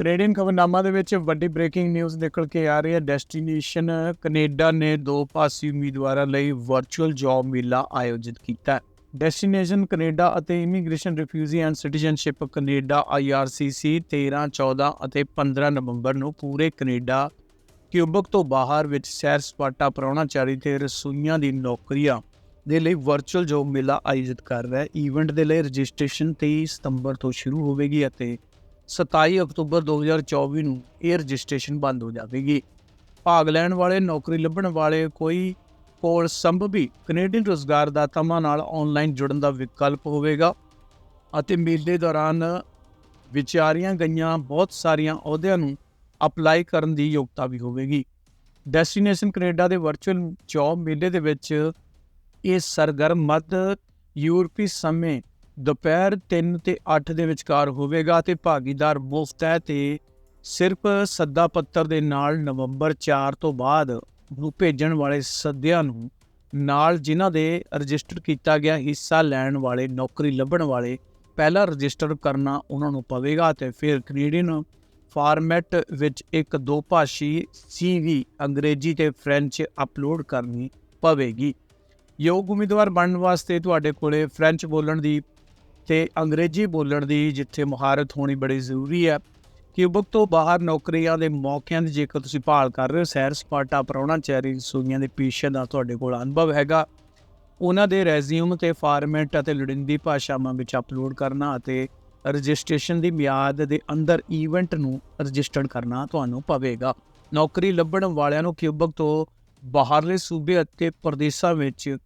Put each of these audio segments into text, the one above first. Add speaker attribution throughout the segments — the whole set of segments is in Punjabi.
Speaker 1: ਕੈਨੇਡੀਅਨ ਖਬਰਨਾਮਾ ਦੇ ਵਿੱਚ ਵੱਡੀ ਬ੍ਰੇਕਿੰਗ ਨਿਊਜ਼ ਨਿਕਲ ਕੇ ਆ ਰਹੀ ਹੈ। ਡੈਸਟੀਨੇਸ਼ਨ ਕੈਨੇਡਾ ਨੇ ਦੋ ਪਾਸੀ ਉਮੀਦਵਾਰਾਂ ਲਈ ਵਰਚੁਅਲ ਜੌਬ ਮੇਲਾ ਆਯੋਜਿਤ ਕੀਤਾ ਹੈ। ਡੈਸਟੀਨੇਸ਼ਨ ਕੈਨੇਡਾ ਅਤੇ immigration refugee and citizenship Canada IRCC 13 14 ਅਤੇ 15 ਨਵੰਬਰ ਨੂੰ ਪੂਰੇ ਕੈਨੇਡਾ ਕਿਊਬਕ ਤੋਂ ਬਾਹਰ ਵਿੱਚ ਸੈਰ ਸਪਾਟਾ ਪ੍ਰਾਹੁਣਾਚਾਰੀ ਤੇ ਰਸੋਈਆਂ ਦੀ ਨੌਕਰੀਆਂ ਦੇ ਲਈ ਵਰਚੁਅਲ ਜੌਬ ਮੇਲਾ ਆਯੋਜਿਤ ਕਰ ਰਿਹਾ ਹੈ। ਈਵੈਂਟ ਦੇ ਲਈ ਰਜਿਸਟ੍ਰੇਸ਼ਨ 23 ਸਤੰਬਰ ਤੋਂ ਸ਼ੁਰੂ ਹੋਵੇਗੀ ਅਤੇ 27 ਅਕਤੂਬਰ 2024 ਨੂੰ ਇਹ ਰਜਿਸਟ੍ਰੇਸ਼ਨ ਬੰਦ ਹੋ ਜਾਵੇਗੀ। ਭਾਗ ਲੈਣ ਵਾਲੇ, ਨੌਕਰੀ ਲੱਭਣ ਵਾਲੇ ਕੋਈ ਕੋਲ ਸੰਭਵੀ ਕੈਨੇਡੀਅਨ ਰੋਜ਼ਗਾਰਦਾਤਾਵਾਂ ਨਾਲ ਆਨਲਾਈਨ ਜੁੜਨ ਦਾ ਵਿਕਲਪ ਹੋਵੇਗਾ ਅਤੇ ਮੇਲੇ ਦੌਰਾਨ ਵਿਚਾਰੀਆਂ ਗਈਆਂ ਬਹੁਤ ਸਾਰੀਆਂ ਅਹੁਦਿਆਂ ਨੂੰ ਅਪਲਾਈ ਕਰਨ ਦੀ ਯੋਗਤਾ ਵੀ ਹੋਵੇਗੀ। ਡੈਸਟੀਨੇਸ਼ਨ ਕੈਨੇਡਾ ਦੇ ਵਰਚੁਅਲ ਜੌਬ ਮੇਲੇ ਦੇ ਵਿੱਚ ਇਹ ਸਰਗਰਮ ਮੱਧ ਯੂਰਪੀ ਸਮੇਂ ਦੁਪਹਿਰ 3 ਤੇ 8 ਦੇ ਵਿਚਕਾਰ ਹੋਵੇਗਾ ਤੇ ਭਾਗੀਦਾਰ ਮੁਫਤ ਹੈ ਤੇ ਸਿਰਫ ਸੱਦਾ ਪੱਤਰ ਦੇ ਨਾਲ ਨਵੰਬਰ 4 ਤੋਂ ਬਾਅਦ ਨੂੰ ਭੇਜਣ ਵਾਲੇ ਸੱਦਿਆਂ ਨੂੰ ਨਾਲ ਜਿਨ੍ਹਾਂ ਦੇ ਰਜਿਸਟਰ ਕੀਤਾ ਗਿਆ ਹਿੱਸਾ ਲੈਣ ਵਾਲੇ, ਨੌਕਰੀ ਲੱਭਣ ਵਾਲੇ ਪਹਿਲਾਂ ਰਜਿਸਟਰ ਕਰਨਾ ਉਹਨਾਂ ਨੂੰ ਪਵੇਗਾ ਤੇ ਫਿਰ ਕੈਨੇਡੀਅਨ ਫਾਰਮੈਟ ਵਿੱਚ ਇੱਕ ਦੋ ਭਾਸ਼ੀ ਸੀਵੀ ਅੰਗਰੇਜ਼ੀ ਤੇ ਫ੍ਰੈਂਚ ਅਪਲੋਡ ਕਰਨੀ ਪਵੇਗੀ। ਯੋਗ ਉਮੀਦਵਾਰ ਬਣਨ ਵਾਸਤੇ ਤੁਹਾਡੇ ਕੋਲੇ ਫ੍ਰੈਂਚ ਬੋਲਣ ਦੀ ਤੇ ਅੰਗਰੇਜ਼ੀ ਬੋਲਣ ਦੀ ਜਿੱਥੇ ਮਹਾਰਤ ਹੋਣੀ ਬੜੀ ਜ਼ਰੂਰੀ ਹੈ ਕਿਊਬਕ ਤੋਂ ਬਾਹਰ ਨੌਕਰੀਆਂ ਦੇ ਮੌਕਿਆਂ ਦੀ ਜੇਕਰ ਤੁਸੀਂ ਭਾਲ ਕਰ ਰਹੇ ਹੋ, ਸੈਰ ਸਪਾਟਾ ਪ੍ਰਾਹੁਣਾਚਾਰੀ ਰਸੋਈਆਂ ਦੇ ਪੇਸ਼ੇ ਦਾ ਤੁਹਾਡੇ ਕੋਲ ਅਨੁਭਵ ਹੈਗਾ। ਉਹਨਾਂ ਦੇ ਰੈਜ਼ਿਊਮ ਤੇ ਫਾਰਮੈਟ ਅਤੇ ਲੋੜੀਂਦੀ ਭਾਸ਼ਾਵਾਂ ਵਿੱਚ ਅਪਲੋਡ ਕਰਨਾ ਅਤੇ ਰਜਿਸਟ੍ਰੇਸ਼ਨ ਦੀ ਮਿਆਦ ਦੇ ਅੰਦਰ ਇਵੈਂਟ ਨੂੰ ਰਜਿਸਟਰਡ ਕਰਨਾ ਤੁਹਾਨੂੰ ਪਵੇਗਾ। ਨੌਕਰੀ ਲੱਭਣ ਵਾਲਿਆਂ ਨੂੰ ਕਿਊਬਕ ਤੋਂ ਬਾਹਰਲੇ ਸੂਬੇ ਅਤੇ ਪ੍ਰਦੇਸ਼ਾਂ ਵਿੱਚ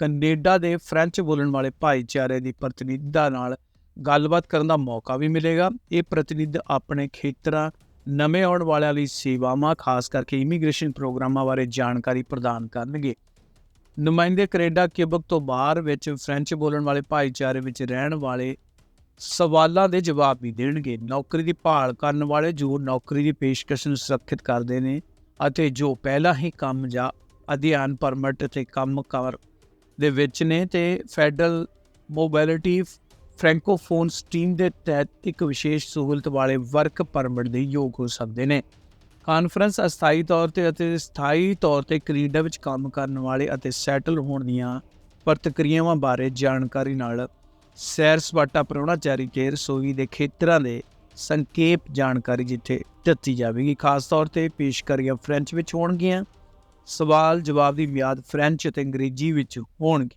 Speaker 1: ਕੈਨੇਡਾ ਦੇ ਫ੍ਰੈਂਚ ਬੋਲਣ ਵਾਲੇ ਭਾਈਚਾਰੇ ਦੀ ਪ੍ਰਤੀਨਿਧਤਾ ਨਾਲ ਗੱਲਬਾਤ ਕਰਨ ਦਾ ਮੌਕਾ ਵੀ ਮਿਲੇਗਾ। ਇਹ ਪ੍ਰਤੀਨਿਧ ਆਪਣੇ ਖੇਤਰਾਂ ਨਵੇਂ ਆਉਣ ਵਾਲਿਆਂ ਲਈ ਸੇਵਾਵਾਂ, ਖਾਸ ਕਰਕੇ ਇਮੀਗ੍ਰੇਸ਼ਨ ਪ੍ਰੋਗਰਾਮਾਂ ਬਾਰੇ ਜਾਣਕਾਰੀ ਪ੍ਰਦਾਨ ਕਰਨਗੇ। ਨੁਮਾਇੰਦੇ ਕੈਨੇਡਾ ਕਿਬਕ ਤੋਂ ਬਾਹਰ ਵਿੱਚ ਫ੍ਰੈਂਚ ਬੋਲਣ ਵਾਲੇ ਭਾਈਚਾਰੇ ਵਿੱਚ ਰਹਿਣ ਵਾਲੇ ਸਵਾਲਾਂ ਦੇ ਜਵਾਬ ਵੀ ਦੇਣਗੇ। ਨੌਕਰੀ ਦੀ ਭਾਲ ਕਰਨ ਵਾਲੇ ਜੋ ਨੌਕਰੀ ਦੀ ਪੇਸ਼ਕਸ਼ ਨੂੰ ਸੁਰੱਖਿਅਤ ਕਰਦੇ ਨੇ ਅਤੇ ਜੋ ਪਹਿਲਾਂ ਹੀ ਕੰਮ ਜਾਂ ਅਧਿਐਨ ਪਰਮਿਟ ਤੇ ਕੰਮ ਕਰ ਦੇ ਵਿੱਚ ਨੇ ਤੇ ਫੈਡਰਲ ਮੋਬਿਲਿਟੀ ਫ੍ਰੈਂਕੋਫੋਨ ਸਟ੍ਰੀਮ ਦੇ ਤਹਿਤ ਇੱਕ ਵਿਸ਼ੇਸ਼ ਸਹੂਲਤ ਵਾਲੇ ਵਰਕ ਪਰਮਿਟ ਦੇ ਯੋਗ ਹੋ ਸਕਦੇ ਨੇ। ਕਾਨਫਰੰਸ ਅਸਥਾਈ ਤੌਰ ਤੇ ਅਤੇ ਸਥਾਈ ਤੌਰ ਤੇ ਕੈਨੇਡਾ ਵਿੱਚ ਕੰਮ ਕਰਨ ਵਾਲੇ ਅਤੇ ਸੈਟਲ ਹੋਣ ਦੀਆਂ ਪ੍ਰਤੀਕਿਰਿਆਵਾਂ ਬਾਰੇ ਜਾਣਕਾਰੀ ਨਾਲ ਸੈਰ ਸਪਾਟਾ ਪ੍ਰਾਹੁਣਾਚਾਰੀ ਕੇ ਰਸੋਈ ਦੇ ਖੇਤਰਾਂ ਦੇ ਸੰਖੇਪ ਜਾਣਕਾਰੀ ਜਿੱਥੇ ਦਿੱਤੀ ਜਾਵੇਗੀ। ਖਾਸ ਤੌਰ ਤੇ ਪੇਸ਼ਕਾਰੀਆਂ ਫ੍ਰੈਂਚ ਵਿੱਚ ਹੋਣਗੀਆਂ। ਸਵਾਲ ਜਵਾਬ ਦੀ ਮਿਆਦ ਫ੍ਰੈਂਚ ਅਤੇ ਅੰਗਰੇਜ਼ੀ ਵਿੱਚ ਹੋਣਗੀ।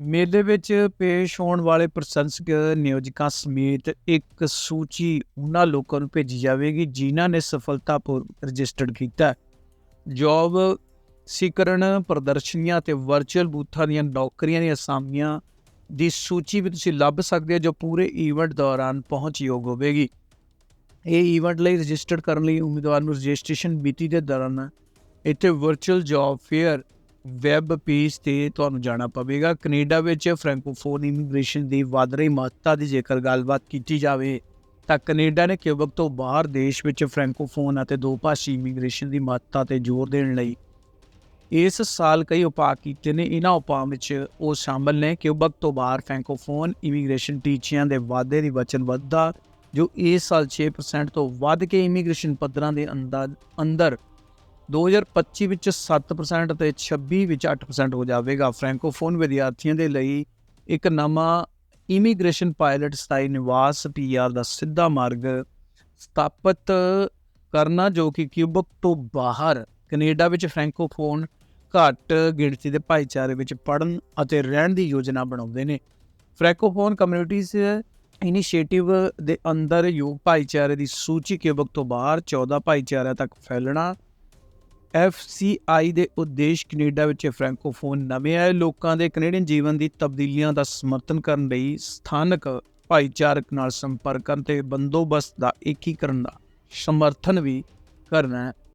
Speaker 1: ਮੇਲੇ ਵਿੱਚ ਪੇਸ਼ ਹੋਣ ਵਾਲੇ ਪ੍ਰਸ਼ੰਸਕ ਨਿਯੋਜਕਾਂ ਸਮੇਤ ਇੱਕ ਸੂਚੀ ਉਹਨਾਂ ਲੋਕਾਂ ਨੂੰ ਭੇਜੀ ਜਾਵੇਗੀ ਜਿਨ੍ਹਾਂ ਨੇ ਸਫਲਤਾਪੂਰਵਕ ਰਜਿਸਟਰਡ ਕੀਤਾ ਜੌਬ ਸੀਕਰਨ ਪ੍ਰਦਰਸ਼ਨੀਆਂ ਤੇ ਵਰਚੁਅਲ ਬੂਥਾਂ ਦੀਆਂ ਨੌਕਰੀਆਂ ਦੀਆਂ ਅਸਾਮੀਆਂ ਦੀ ਸੂਚੀ ਵੀ ਤੁਸੀਂ ਲੱਭ ਸਕਦੇ ਹੋ ਜੋ ਪੂਰੇ ਈਵੈਂਟ ਦੌਰਾਨ ਪਹੁੰਚਯੋਗ ਹੋਵੇਗੀ। ਇਹ ਈਵੈਂਟ ਲਈ ਰਜਿਸਟਰ ਕਰਨ ਲਈ ਉਮੀਦਵਾਰ ਨੂੰ ਰਜਿਸਟ੍ਰੇਸ਼ਨ ਮਿਤੀ ਦੇ ਦੌਰਾਨ ਇੱਥੇ virtual job fair web page ਤੇ ਤੁਹਾਨੂੰ ਜਾਣਾ ਪਵੇਗਾ। ਕੈਨੇਡਾ ਵਿੱਚ ਫ੍ਰੈਂਕੋਫੋਨ ਇਮੀਗ੍ਰੇਸ਼ਨ ਦੀ ਵਧ ਰਹੀ ਮਹੱਤਤਾ ਦੀ ਜੇਕਰ ਗੱਲਬਾਤ ਕੀਤੀ ਜਾਵੇ, ਤਾਂ ਕੈਨੇਡਾ ਨੇ ਕਿਊਬਕ ਤੋਂ ਬਾਹਰ ਦੇਸ਼ ਵਿੱਚ ਫ੍ਰੈਂਕੋਫੋਨ ਅਤੇ ਦੋ ਭਾਸ਼ੀ ਇਮੀਗ੍ਰੇਸ਼ਨ ਦੀ ਮਹੱਤਤਾ ਤੇ ਜ਼ੋਰ ਦੇਣ ਲਈ ਇਸ ਸਾਲ ਕਈ ਉਪਾਅ ਕੀਤੇ ਨੇ। ਇਹਨਾਂ ਉਪਾਅ ਵਿੱਚ ਉਹ ਸ਼ਾਮਲ ਨੇ। ਕਿਊਬਕ ਤੋਂ ਬਾਹਰ ਫ੍ਰੈਂਕੋਫੋਨ ਇਮੀਗ੍ਰੇਸ਼ਨ ਟੀਚਿਆਂ ਦੇ ਵਾਧੇ ਦੀ ਵਚਨਬੱਧਤਾ ਜੋ ਇਸ ਸਾਲ 6% ਤੋਂ ਵੱਧ ਕੇ ਇਮੀਗ੍ਰੇਸ਼ਨ ਪੱਧਰਾਂ ਦੇ ਅੰਦਰ ਅੰਦਰ 2025 ਵਿੱਚ 7% ਅਤੇ 26 ਵਿੱਚ 8% ਹੋ ਜਾਵੇਗਾ। ਫ੍ਰੈਂਕੋਫੋਨ ਵਿਦਿਆਰਥੀਆਂ ਦੇ ਲਈ ਇੱਕ ਨਵਾਂ ਇਮੀਗ੍ਰੇਸ਼ਨ ਪਾਇਲਟ ਸਥਾਈ ਨਿਵਾਸ ਪੀਆਰ ਦਾ ਸਿੱਧਾ ਮਾਰਗ ਸਥਾਪਿਤ ਕਰਨਾ, ਜੋ ਕਿ ਕਿਊਬਕ ਤੋਂ ਬਾਹਰ ਕੈਨੇਡਾ ਵਿੱਚ ਫ੍ਰੈਂਕੋਫੋਨ ਘੱਟ ਗਿਣਤੀ ਦੇ ਭਾਈਚਾਰੇ ਵਿੱਚ ਪੜਨ ਅਤੇ ਰਹਿਣ ਦੀ ਯੋਜਨਾ ਬਣਾਉਂਦੇ ਨੇ। ਫ੍ਰੈਂਕੋਫੋਨ ਕਮਿਊਨਿਟੀਜ਼ ਇਨੀਸ਼ੀਏਟਿਵ ਦੇ ਅੰਦਰ ਯੋਗ ਭਾਈਚਾਰੇ ਦੀ ਸੂਚੀ ਕਿਊਬਕ ਤੋਂ ਬਾਹਰ 14 ਭਾਈਚਾਰਿਆਂ ਤੱਕ ਫੈਲਣਾ FCI ਦੇ ਉਦੇਸ਼ ਕੈਨੇਡਾ ਵਿੱਚ ਫ੍ਰੈਂਕੋਫੋਨ ਨਵੇਂ ਆਏ। ਲੋਕਾਂ ਦੇ ਕੈਨੇਡੀਅਨ ਜੀਵਨ ਦੀ ਤਬਦੀਲੀਆਂ ਦਾ ਸਮਰਥਨ ਕਰਨ ਲਈ ਸਥਾਨਕ ਭਾਈਚਾਰਕ ਨਾਲ ਸੰਪਰਕ ਅਤੇ ਬੰਦੋਬਸਤ ਦਾ ਏਕੀਕਰਨ ਦਾ ਸਮਰਥਨ ਵੀ ਕਰਨਾ ਹੈ।